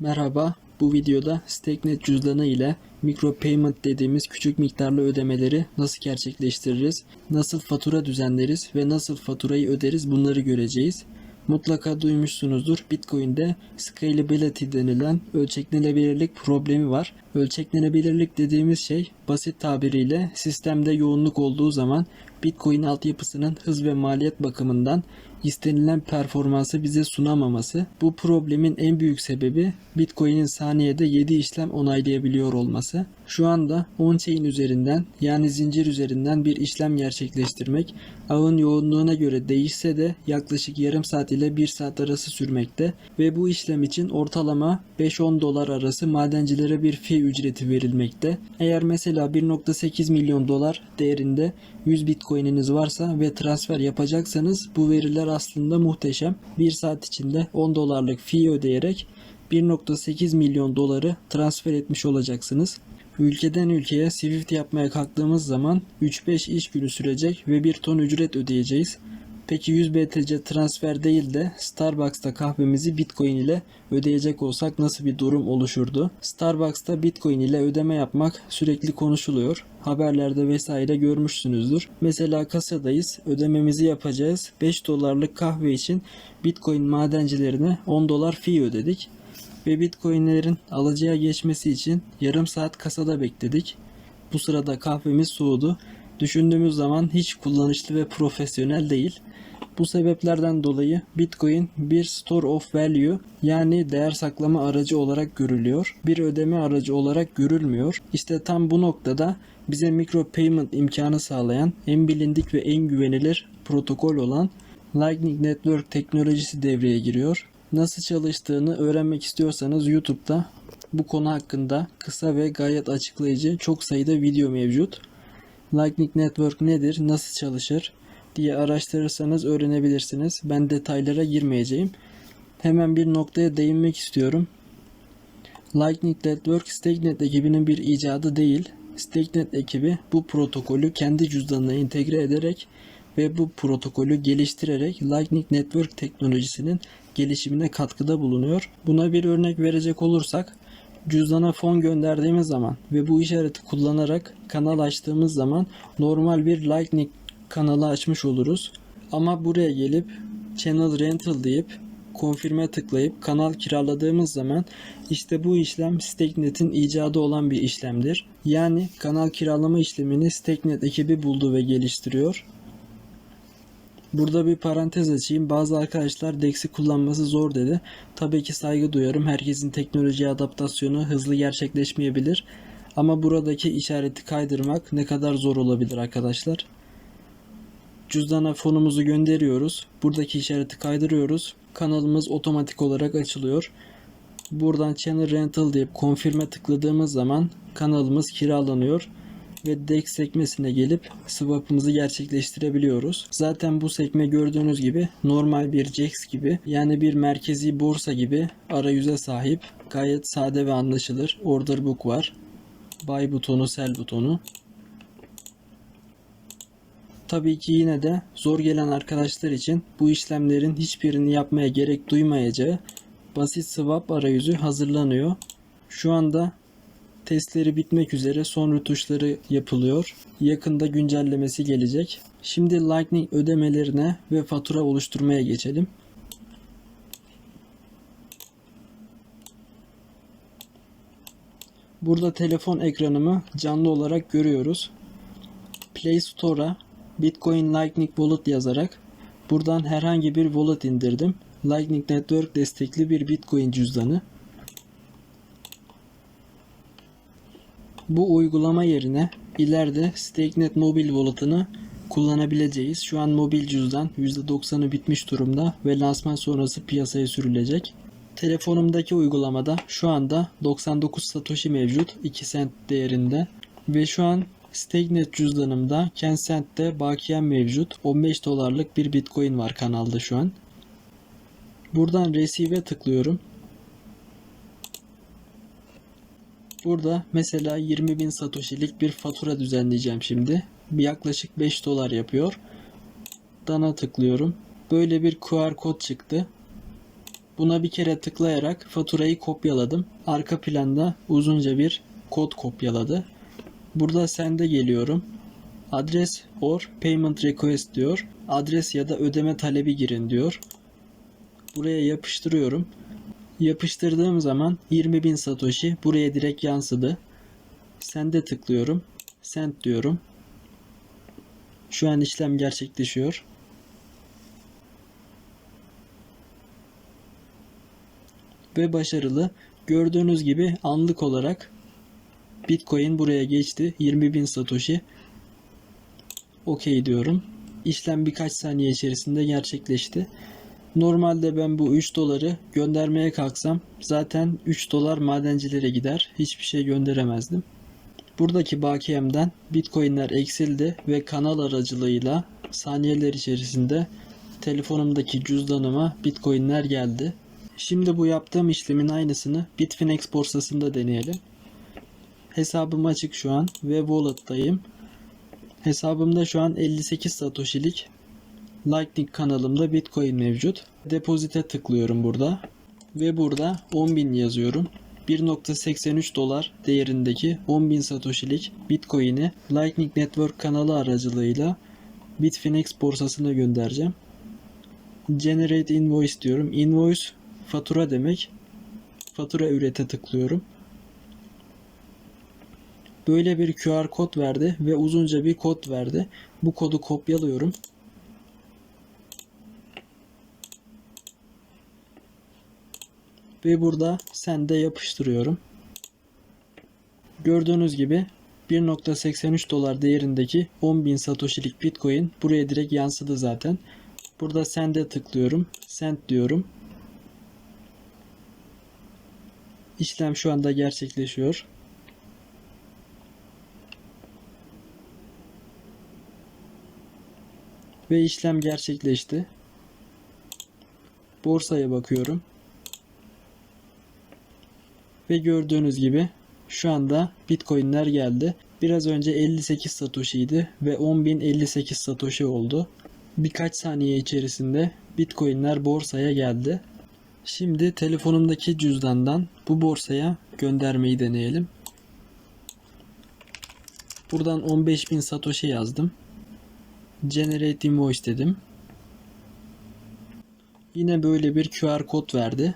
Merhaba, bu videoda StakeNet cüzdanı ile micro payment dediğimiz küçük miktarlı ödemeleri nasıl gerçekleştiririz, nasıl fatura düzenleriz ve nasıl faturayı öderiz bunları göreceğiz. Mutlaka duymuşsunuzdur. Bitcoin'de scalability denilen ölçeklenebilirlik problemi var. Ölçeklenebilirlik dediğimiz şey basit tabiriyle sistemde yoğunluk olduğu zaman Bitcoin altyapısının hız ve maliyet bakımından istenilen performansı bize sunamaması. Bu problemin en büyük sebebi Bitcoin'in saniyede 7 işlem onaylayabiliyor olması. Şu anda on-chain üzerinden yani zincir üzerinden bir işlem gerçekleştirmek ağın yoğunluğuna göre değişse de yaklaşık yarım saat ile 1 saat arası sürmekte ve bu işlem için ortalama 5-10 dolar arası madencilere bir fee ücreti verilmekte. Eğer mesela 1.8 milyon dolar değerinde 100 bitcoin'iniz varsa ve transfer yapacaksanız bu veriler aslında muhteşem. 1 saat içinde 10 dolarlık fee ödeyerek 1.8 milyon doları transfer etmiş olacaksınız. Ülkeden ülkeye Swift yapmaya kalktığımız zaman 3-5 iş günü sürecek ve 1 ton ücret ödeyeceğiz. Peki 100 BTC transfer değil de Starbucks'ta kahvemizi Bitcoin ile ödeyecek olsak nasıl bir durum oluşurdu? Starbucks'ta Bitcoin ile ödeme yapmak sürekli konuşuluyor. Haberlerde vesaire görmüşsünüzdür. Mesela kasadayız. Ödememizi yapacağız. 5 dolarlık kahve için Bitcoin madencilerine 10 dolar fee ödedik ve Bitcoin'lerin alıcıya geçmesi için yarım saat kasada bekledik. Bu sırada kahvemiz soğudu. Düşündüğümüz zaman hiç kullanışlı ve profesyonel değil. Bu sebeplerden dolayı Bitcoin bir store of value yani değer saklama aracı olarak görülüyor. Bir ödeme aracı olarak görülmüyor. İşte tam bu noktada bize micro payment imkanı sağlayan en bilindik ve en güvenilir protokol olan Lightning Network teknolojisi devreye giriyor. Nasıl çalıştığını öğrenmek istiyorsanız YouTube'da bu konu hakkında kısa ve gayet açıklayıcı çok sayıda video mevcut. Lightning Network nedir, nasıl çalışır diye araştırırsanız öğrenebilirsiniz. Ben detaylara girmeyeceğim. Hemen bir noktaya değinmek istiyorum. Lightning Network StakeNet ekibinin bir icadı değil. StakeNet ekibi bu protokolü kendi cüzdanına entegre ederek ve bu protokolü geliştirerek Lightning Network teknolojisinin gelişimine katkıda bulunuyor. Buna bir örnek verecek olursak cüzdana fon gönderdiğimiz zaman ve bu işareti kullanarak kanal açtığımız zaman normal bir Lightning kanalı açmış oluruz. Ama buraya gelip Channel Rental deyip konfirme tıklayıp kanal kiraladığımız zaman işte bu işlem StakeNet'in icadı olan bir işlemdir. Yani kanal kiralama işlemini StakeNet ekibi buldu ve geliştiriyor. Burada bir parantez açayım. Bazı arkadaşlar DEX'i kullanması zor dedi. Tabii ki saygı duyarım. Herkesin teknolojiye adaptasyonu hızlı gerçekleşmeyebilir. Ama buradaki işareti kaydırmak ne kadar zor olabilir arkadaşlar. Cüzdana fonumuzu gönderiyoruz. Buradaki işareti kaydırıyoruz. Kanalımız otomatik olarak açılıyor. Buradan Channel Rental deyip konfirme tıkladığımız zaman kanalımız kiralanıyor ve DEX sekmesine gelip swap'ımızı gerçekleştirebiliyoruz. Zaten bu sekme gördüğünüz gibi normal bir JAX gibi yani bir merkezi borsa gibi arayüze sahip. Gayet sade ve anlaşılır. Order book var. Buy butonu, sell butonu. Tabii ki yine de zor gelen arkadaşlar için bu işlemlerin hiçbirini yapmaya gerek duymayacağı basit swap arayüzü hazırlanıyor. Şu anda Testleri bitmek üzere son rötuşları yapılıyor. Yakında güncellemesi gelecek. Şimdi Lightning ödemelerine ve fatura oluşturmaya geçelim. Burada telefon ekranımı canlı olarak görüyoruz. Play Store'a Bitcoin Lightning Wallet yazarak buradan herhangi bir wallet indirdim. Lightning Network destekli bir Bitcoin cüzdanı. Bu uygulama yerine ileride StakeNet mobil wallet'ını kullanabileceğiz. Şu an mobil cüzdan %90'ı bitmiş durumda ve lansman sonrası piyasaya sürülecek. Telefonumdaki uygulamada şu anda 99 Satoshi mevcut 2 cent değerinde ve şu an StakeNet cüzdanımda Tencent'te bakiyem mevcut 15 dolarlık bir Bitcoin var kanalda şu an. Buradan Receive'e tıklıyorum. Burada mesela 20.000 satoshi'lik bir fatura düzenleyeceğim şimdi. Yaklaşık 5 dolar yapıyor. Dana tıklıyorum. Böyle bir QR kod çıktı. Buna bir kere tıklayarak faturayı kopyaladım. Arka planda uzunca bir kod kopyaladı. Burada sende geliyorum. Adres or payment request diyor. Adres ya da ödeme talebi girin diyor. Buraya yapıştırıyorum. Yapıştırdığım zaman 20.000 satoshi buraya direkt yansıdı. Sende tıklıyorum. Send diyorum. Şu an işlem gerçekleşiyor. Ve başarılı. Gördüğünüz gibi anlık olarak Bitcoin buraya geçti. 20.000 satoshi. Okey diyorum. İşlem birkaç saniye içerisinde gerçekleşti. Normalde ben bu 3 doları göndermeye kalksam zaten 3 dolar madencilere gider. Hiçbir şey gönderemezdim. Buradaki bakiyemden Bitcoin'ler eksildi ve kanal aracılığıyla saniyeler içerisinde telefonumdaki cüzdanıma Bitcoin'ler geldi. Şimdi bu yaptığım işlemin aynısını Bitfinex borsasında deneyelim. Hesabım açık şu an ve wallet'tayım. Hesabımda şu an 58 satoshi'lik Lightning kanalımda Bitcoin mevcut. Depozite tıklıyorum burada. Ve burada 10.000 yazıyorum. 1.83 dolar değerindeki 10.000 satoshi'lik Bitcoin'i Lightning Network kanalı aracılığıyla Bitfinex borsasına göndereceğim. Generate invoice diyorum. Invoice fatura demek. Fatura ürete tıklıyorum. Böyle bir QR kod verdi ve uzunca bir kod verdi. Bu kodu kopyalıyorum. Ve burada sende yapıştırıyorum. Gördüğünüz gibi 1.83 dolar değerindeki 10.000 satoshi'lik Bitcoin buraya direkt yansıdı zaten. Burada sende tıklıyorum. Send diyorum. İşlem şu anda gerçekleşiyor. Ve işlem gerçekleşti. Borsaya bakıyorum. Ve gördüğünüz gibi şu anda Bitcoin'ler geldi. Biraz önce 58 Satoshi'ydi ve 10.058 Satoshi oldu. Birkaç saniye içerisinde Bitcoin'ler borsaya geldi. Şimdi telefonumdaki cüzdandan bu borsaya göndermeyi deneyelim. Buradan 15.000 Satoshi yazdım. Generate invoice dedim. Yine böyle bir QR kod verdi.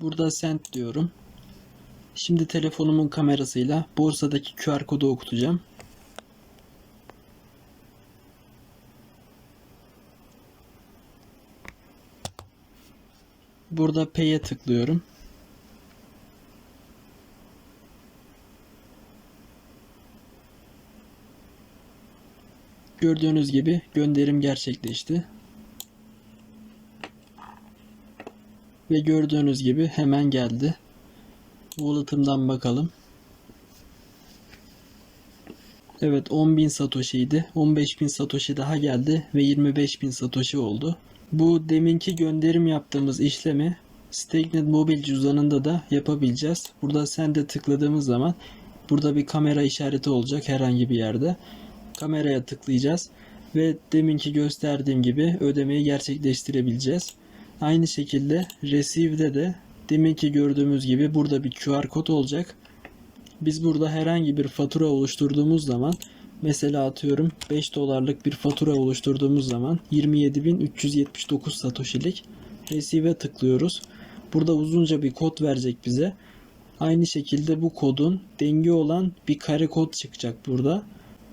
Burada send diyorum. Şimdi telefonumun kamerasıyla borsadaki QR kodu okutacağım. Burada pay'e tıklıyorum. Gördüğünüz gibi gönderim gerçekleşti. Ve gördüğünüz gibi hemen geldi. Wallet'ımdan bakalım. Evet 10.000 Satoshi'ydi. 15.000 Satoshi daha geldi ve 25.000 Satoshi oldu. Bu deminki gönderim yaptığımız işlemi StakeNet mobil cüzdanında da yapabileceğiz. Burada sen de tıkladığımız zaman burada bir kamera işareti olacak herhangi bir yerde. Kameraya tıklayacağız ve deminki gösterdiğim gibi ödemeyi gerçekleştirebileceğiz. Aynı şekilde Receive'de de deminki gördüğümüz gibi burada bir QR kod olacak. Biz burada herhangi bir fatura oluşturduğumuz zaman mesela atıyorum 5 dolarlık bir fatura oluşturduğumuz zaman 27.379 satoshi'lik Receive'e tıklıyoruz. Burada uzunca bir kod verecek bize. Aynı şekilde bu kodun dengi olan bir kare kod çıkacak burada.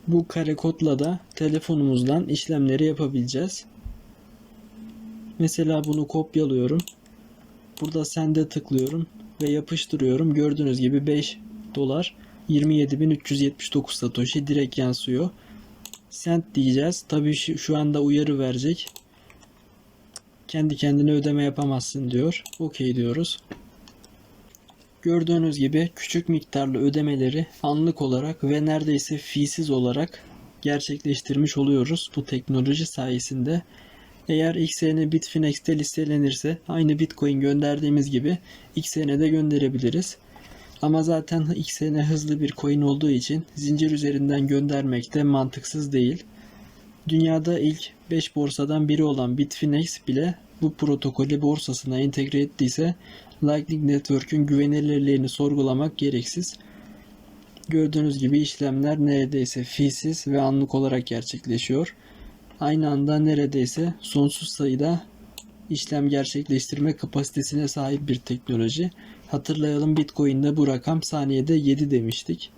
Bu kare kodla da telefonumuzdan işlemleri yapabileceğiz. Mesela bunu kopyalıyorum. Burada sende tıklıyorum ve yapıştırıyorum. Gördüğünüz gibi 5 dolar 27.379 satoshi direkt yansıyor. Send diyeceğiz. Tabii şu anda uyarı verecek. Kendi kendine ödeme yapamazsın diyor. Okey diyoruz. Gördüğünüz gibi küçük miktarlı ödemeleri anlık olarak ve neredeyse fiisiz olarak gerçekleştirmiş oluyoruz bu teknoloji sayesinde. Eğer XN Bitfinex'te listelenirse aynı Bitcoin gönderdiğimiz gibi XN'de gönderebiliriz. Ama zaten XN hızlı bir coin olduğu için zincir üzerinden göndermek de mantıksız değil. Dünyada ilk 5 borsadan biri olan Bitfinex bile bu protokolü borsasına entegre ettiyse Lightning Network'ün güvenilirliğini sorgulamak gereksiz. Gördüğünüz gibi işlemler neredeyse fiilsiz ve anlık olarak gerçekleşiyor. Aynı anda neredeyse sonsuz sayıda işlem gerçekleştirme kapasitesine sahip bir teknoloji. Hatırlayalım Bitcoin'de bu rakam saniyede 7 demiştik.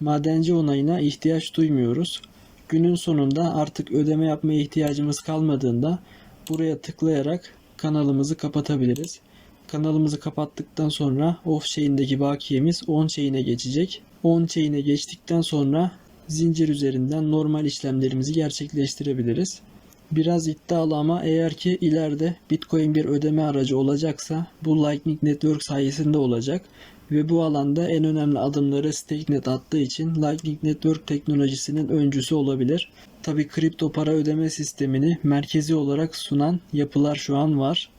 Madenci onayına ihtiyaç duymuyoruz. Günün sonunda artık ödeme yapmaya ihtiyacımız kalmadığında buraya tıklayarak kanalımızı kapatabiliriz. Kanalımızı kapattıktan sonra off chain'deki bakiyemiz on chain'e geçecek. On chain'e geçtikten sonra zincir üzerinden normal işlemlerimizi gerçekleştirebiliriz. Biraz iddialı ama eğer ki ileride Bitcoin bir ödeme aracı olacaksa bu Lightning Network sayesinde olacak ve bu alanda en önemli adımları StakeNet attığı için Lightning Network teknolojisinin öncüsü olabilir. Tabi kripto para ödeme sistemini merkezi olarak sunan yapılar şu an var.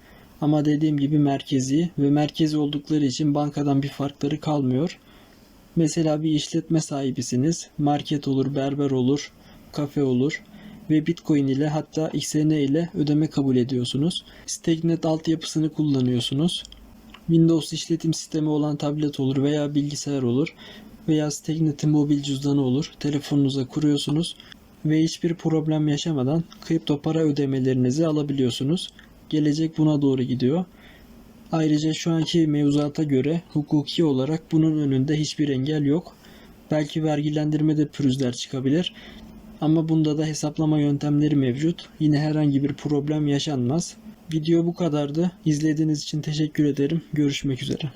Ama dediğim gibi merkezi ve merkezi oldukları için bankadan bir farkları kalmıyor. Mesela bir işletme sahibisiniz. Market olur, berber olur, kafe olur ve Bitcoin ile hatta XN ile ödeme kabul ediyorsunuz. StakeNet altyapısını kullanıyorsunuz. Windows işletim sistemi olan tablet olur veya bilgisayar olur veya StakeNet'in mobil cüzdanı olur. Telefonunuza kuruyorsunuz ve hiçbir problem yaşamadan kripto para ödemelerinizi alabiliyorsunuz. Gelecek buna doğru gidiyor. Ayrıca şu anki mevzuata göre hukuki olarak bunun önünde hiçbir engel yok. Belki vergilendirmede pürüzler çıkabilir. Ama bunda da hesaplama yöntemleri mevcut. Yine herhangi bir problem yaşanmaz. Video bu kadardı. İzlediğiniz için teşekkür ederim. Görüşmek üzere.